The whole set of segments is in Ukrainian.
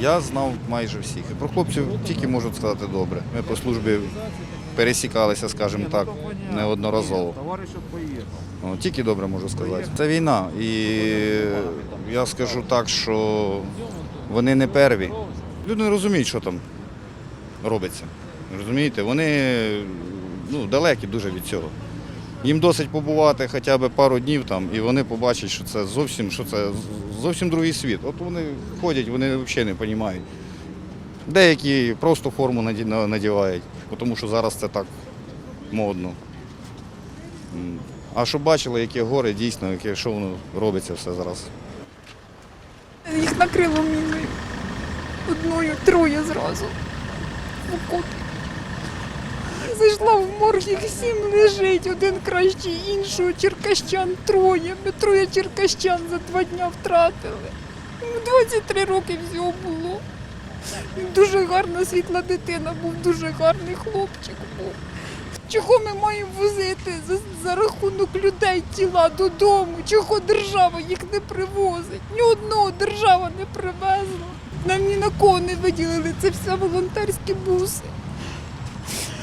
Я знав майже всіх. Про хлопців тільки можу сказати добре. Ми по службі пересікалися, скажімо так, неодноразово. Ну, тільки добре можу сказати. Це війна. І я скажу так, що вони не перві. Люди не розуміють, що там робиться. Розумієте, вони ну, далекі дуже від цього. Їм досить побувати хоча б пару днів там, і вони побачать, що це зовсім, що це зовсім другий світ. От вони ходять, вони взагалі не розуміють. Деякі просто форму надівають, тому що зараз це так модно. А щоб бачили, яке горе дійсно, яке, що воно робиться все зараз. Їх накрило міною. Одною, троє зразу. В окопі. Зайшла в морг, їх сім лежить, один краще іншого, черкащан троє. Ми троє черкащан за два дня втратили. 23 роки всього було. Дуже гарна, світла дитина був, дуже гарний хлопчик був. Чого ми маємо возити за, за рахунок людей тіла додому? Чого держава їх не привозить? Ні одного держава не привезла. Нам ні на кого не виділили. Це все волонтерські буси.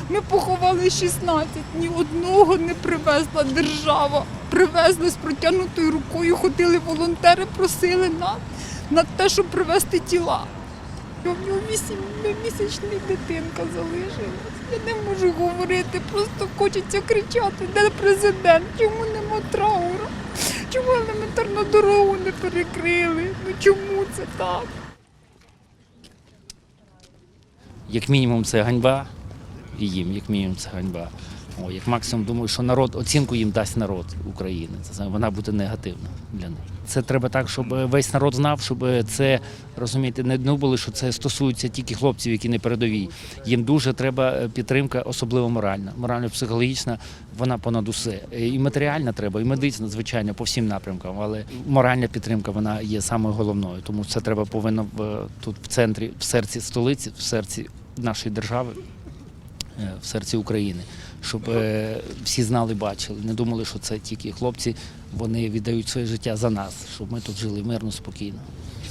Ми поховали 16, ні одного не привезла держава. Привезли з протягнутою рукою, ходили волонтери, просили на, на те, щоб привезти тіла. У нього вісіммісячна дитинка залишилась. Я не можу говорити, просто хочеться кричати, де президент, чому нема траура, чому елементарно дорогу не перекрили, ну чому це так? Як мінімум, це ганьба і їм, як мінімум, це ганьба. О, як максимум, думаю, що народ оцінку їм дасть народ України. Це вона буде негативна для них. Це треба так, щоб весь народ знав, щоб це розумієте, не думали, що це стосується тільки хлопців, які не передові. Їм дуже треба е, підтримка, особливо моральна. Морально-психологічна, вона понад усе. Е, І матеріальна треба, і медична, звичайно, по всім напрямкам. Але моральна підтримка вона є самою головною. Тому це треба повинно тут в центрі, в серці столиці, в серці нашої держави е, в серці України, щоб е, всі знали, бачили, не думали, що це тільки хлопці, вони віддають своє життя за нас, щоб ми тут жили мирно, спокійно.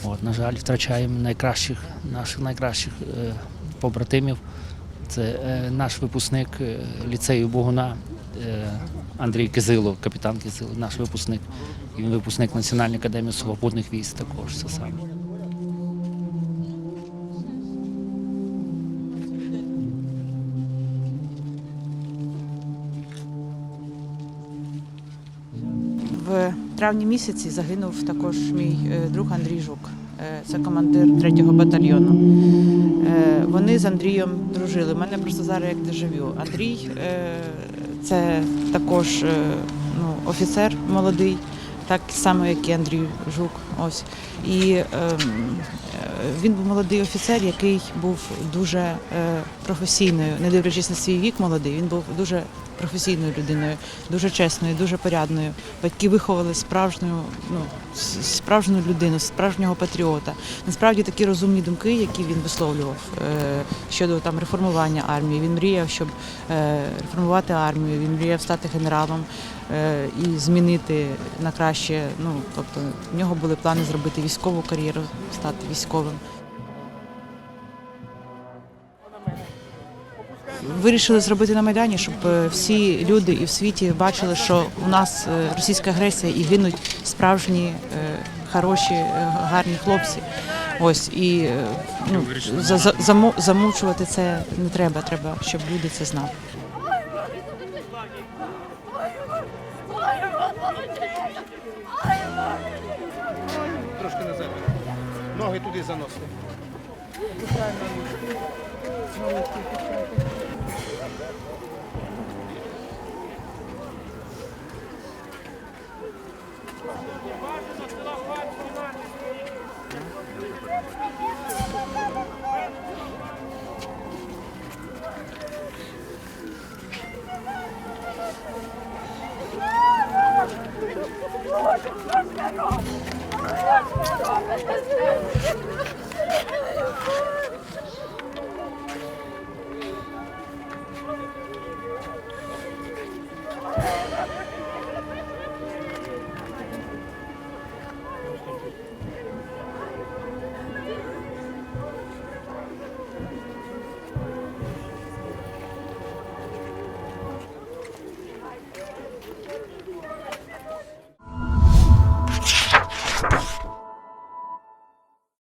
От, на жаль, втрачаємо найкращих, наших найкращих е, побратимів. Це е, наш випускник е, ліцею Богуна е, Андрій Кизило, капітан Кизило, наш випускник. Він випускник Національної академії сухопутних військ також це саме. В травні місяці загинув також мій е, друг Андрій Жук. Е, Це командир 3-го батальйону. Е, Вони з Андрієм дружили. У мене просто зараз як дежавю. Андрій це також ну, офіцер молодий, так само, як і Андрій Жук. Ось. І ем, він був молодий офіцер, який був дуже професійною, не дивлячись на свій вік молодий, він був дуже професійною людиною, дуже чесною, дуже порядною. Батьки виховали справжню, ну, справжню людину, справжнього патріота. Насправді такі розумні думки, які він висловлював е, щодо там реформування армії. Він мріяв, щоб е, реформувати армію, він мріяв стати генералом е, і змінити на краще. Ну тобто в нього були плани зробити військову кар'єру, стати військовим. Вирішили зробити на майдані, щоб е, всі люди і в світі бачили, що у нас е, російська агресія і гинуть справжні е, хороші, гарні хлопці. Ось і ну, за- за- замо- замовчувати це не треба. Треба, щоб люди це знали. Трошки назад. Ноги туди заносили. Бажано, села бачимо наші.